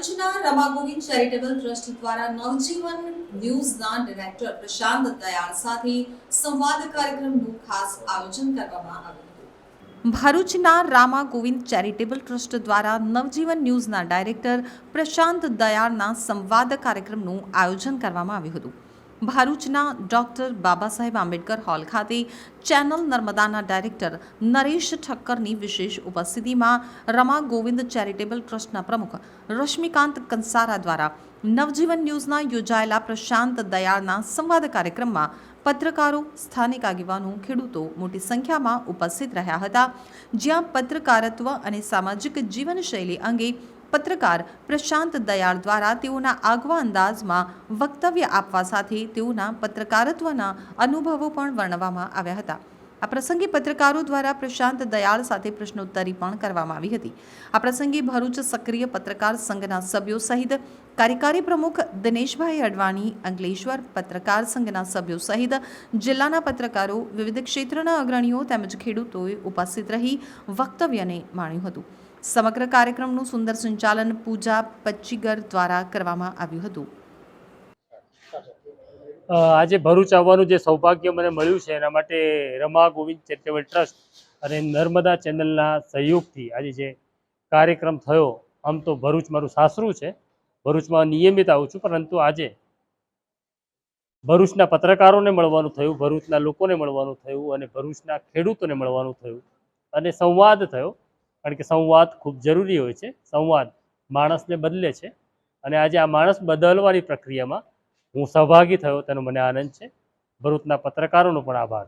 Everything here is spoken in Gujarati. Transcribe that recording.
ચેરિટેબલ ટ્રસ્ટ દ્વારા નવજીવન ન્યૂઝના ડિરેક્ટર પ્રશાંત દયાળ સાથે સંવાદ કાર્યક્રમનું ખાસ આયોજન કરવામાં આવ્યું ભરૂચના રામા ગોવિંદ ચેરિટેબલ ટ્રસ્ટ દ્વારા નવજીવન ન્યૂઝના ડાયરેક્ટર પ્રશાંત દયાળના સંવાદ કાર્યક્રમનું આયોજન કરવામાં આવ્યું હતું. ભરૂચના ડોક્ટર બાબા સાહેબ આંબેડકર હોલ ખાતે ચેનલ નર્મદાના ડાયરેક્ટર નરેશ ઠક્કરની વિશેષ ઉપસ્થિતિમાં રમા ગોવિંદ ચેરિટેબલ ટ્રસ્ટના પ્રમુખ રશ્મિકાંત કંસારા દ્વારા નવજીવન ન્યૂઝના યોજાયેલા પ્રશાંત દયાળના સંવાદ કાર્યક્રમમાં પત્રકારો, સ્થાનિક આગેવાનો, ખેડૂતો મોટી સંખ્યામાં ઉપસ્થિત રહ્યા હતા. જ્યાં પત્રકારત્વ અને સામાજિક જીવનશૈલી અંગે પત્રકાર પ્રશાંત દયાળ દ્વારા તેઓના આગવા અંદાજમાં વક્તવ્ય આપવા સાથે તેઓના પત્રકારત્વના અનુભવો પણ વર્ણવવામાં આવ્યા હતા. આ પ્રસંગે પત્રકારો દ્વારા પ્રશાંત દયાળ સાથે પ્રશ્નોત્તરી પણ કરવામાં આવી હતી. આ પ્રસંગે ભરૂચ સક્રિય પત્રકાર સંઘના સભ્યો સહિત કાર્યકારી પ્રમુખ દિનેશભાઈ અડવાણી, અંકલેશ્વર પત્રકાર સંઘના સભ્યો સહિત જિલ્લાના પત્રકારો, વિવિધ ક્ષેત્રના અગ્રણીઓ તેમજ ખેડૂતોએ ઉપસ્થિત રહી વક્તવ્યને માણ્યું હતું. સમગ્ર કાર્યક્રમનું સુંદર સંચાલન પૂજા પચ્ચીગર દ્વારા કરવામાં આવ્યું હતું. આજે ભરૂચ આવવાનું જે સૌભાગ્ય મને મળ્યું છે, એના માટે રમા ગોવિંદ ચેરિટેબલ ટ્રસ્ટ અને નર્મદા ચેનલના સહયોગથી આજે જે કાર્યક્રમ થયો, આમ તો ભરૂચ મારું સાસરું છે, ભરૂચમાં નિયમિત આવું છું, પરંતુ આજે ભરૂચના પત્રકારોને મળવાનું થયું, ભરૂચના લોકોને મળવાનું થયું અને ભરૂચના ખેડૂતોને મળવાનું થયું અને સંવાદ થયો. કારણ કે સંવાદ ખૂબ જરૂરી હોય છે. સંવાદ માણસને બદલે છે. અને આજે આ માણસ બદલવાની પ્રક્રિયામાં હું સહભાગી થયો, તેનો મને આનંદ છે. ભરૂચના પત્રકારોનો પણ આભાર.